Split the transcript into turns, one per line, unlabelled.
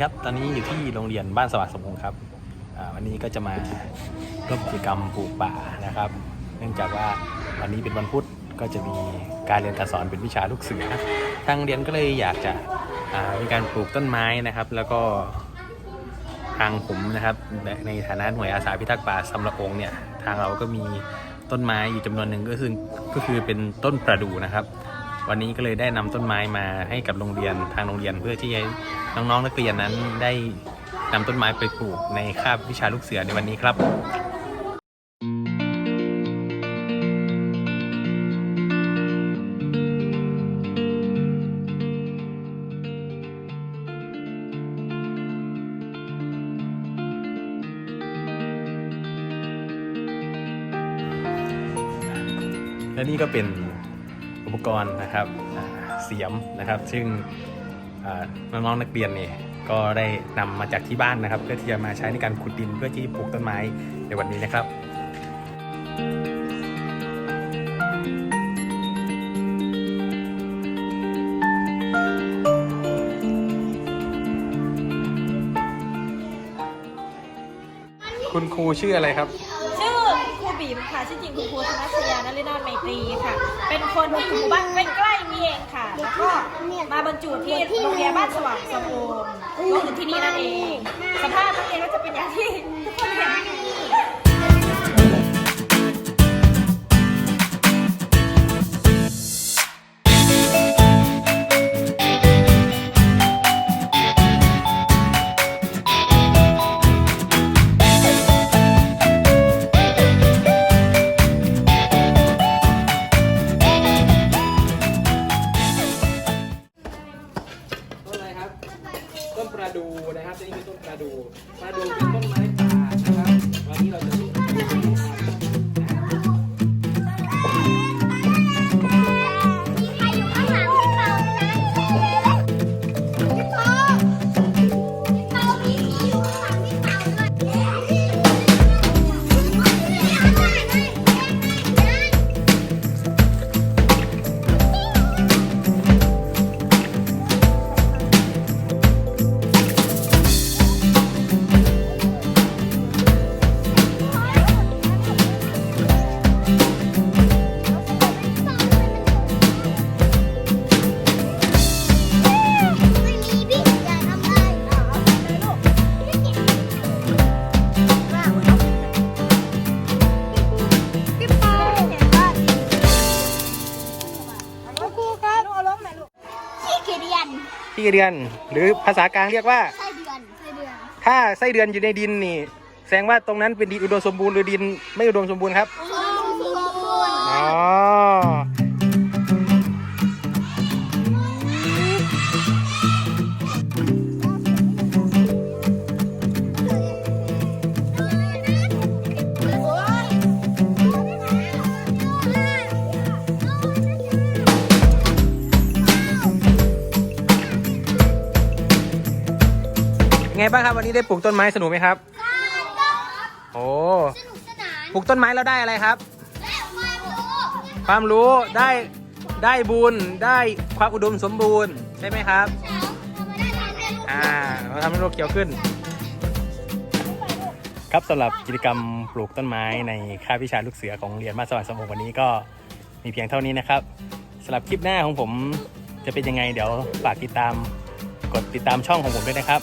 ดีครับ ตอนนี้อยู่ที่โรงเรียนบ้านสว่างสมพงษ์ครับอ่าวันนี้ก็จะมาร่วมกิจกรรมปลูกป่านะครับ เนื่องจากว่าวันนี้เป็นวันพุธก็จะมีการเรียนการสอนเป็นวิชาลูกเสือ ทางโรงเรียนก็เลยอยากจะอ่ามีการปลูกต้นไม้นะครับ แล้วก็ทางผมนะครับในฐานะหน่วยอาสาพิทักษ์ป่าสำหรับองค์เนี่ยทางเราก็มีต้นไม้อยู่จำนวนหนึ่งก็คือก็คือเป็นต้นประดู่นะครับ วันนี้ก็เลยได้นำต้นไม้มาให้กับโรงเรียนทางโรงเรียนเพื่อที่ให้น้องๆนักเรียนนั้นได้นำต้นไม้ไปปลูกในคาบวิชาลูกเสือในวันนี้ครับและนี่ก็เป็น อุปกรณ์นะครับเสียมนะครับ ซึ่งน้องๆนักเรียนเนี่ยก็ได้นำมาจากที่บ้านนะครับ เพื่อที่จะมาใช้ในการขุดดินเพื่อที่ปลูกต้นไม้ในวันนี้นะครับคุณครูชื่ออะไรครับ
บีมค่ะชื่อจริงคุณครูธนัชยานฤนาถไมตรีค่ะ เป็นคนที่อยู่บ้านใกล้ๆนี่เองค่ะ แล้วก็มาบรรจุที่โรงเรียนบ้านสว่างสมบูรณ์ก็คือที่นี่นั่นเอง สภาพนักเรียนก็จะเป็นอย่างที่ทุกคนเห็น
ระดูนะครับนี่คือต้นประดูประดูเป็นต้นไม้ ดือน หรือภาษากลางเรียกว่าถ้าไส้เดือนอยู่ในดินนี่ แสดงว่าตรงนั้นเป็นดินอุดมสมบูรณ์หรือดินไม่อุดมสมบูรณ์ครับอ๋ ไงบ้างครับวันนี้ได้ปลูกต้นไม้สนุกไหมครับโอ้ปลูกต้นไม้แล้วได้อะไรครับความรู้ได้ได้บุญได้ความอุดมสมบูรณ์ใช่ไหมครับอ่าเราทำให้โลกเขียวขึ้น ครับสำหรับกิจกรรมปลูกต้นไม้ในคาบวิชาลูกเสือของโรงเรียนบ้านสว่างสมบูรณ์วันนี้ก็มีเพียงเท่านี้นะครับสำหรับคลิปหน้าของผมจะเป็นยังไงเดี๋ยวฝากติดตามกดติดตามช่องของผมด้วยนะครับ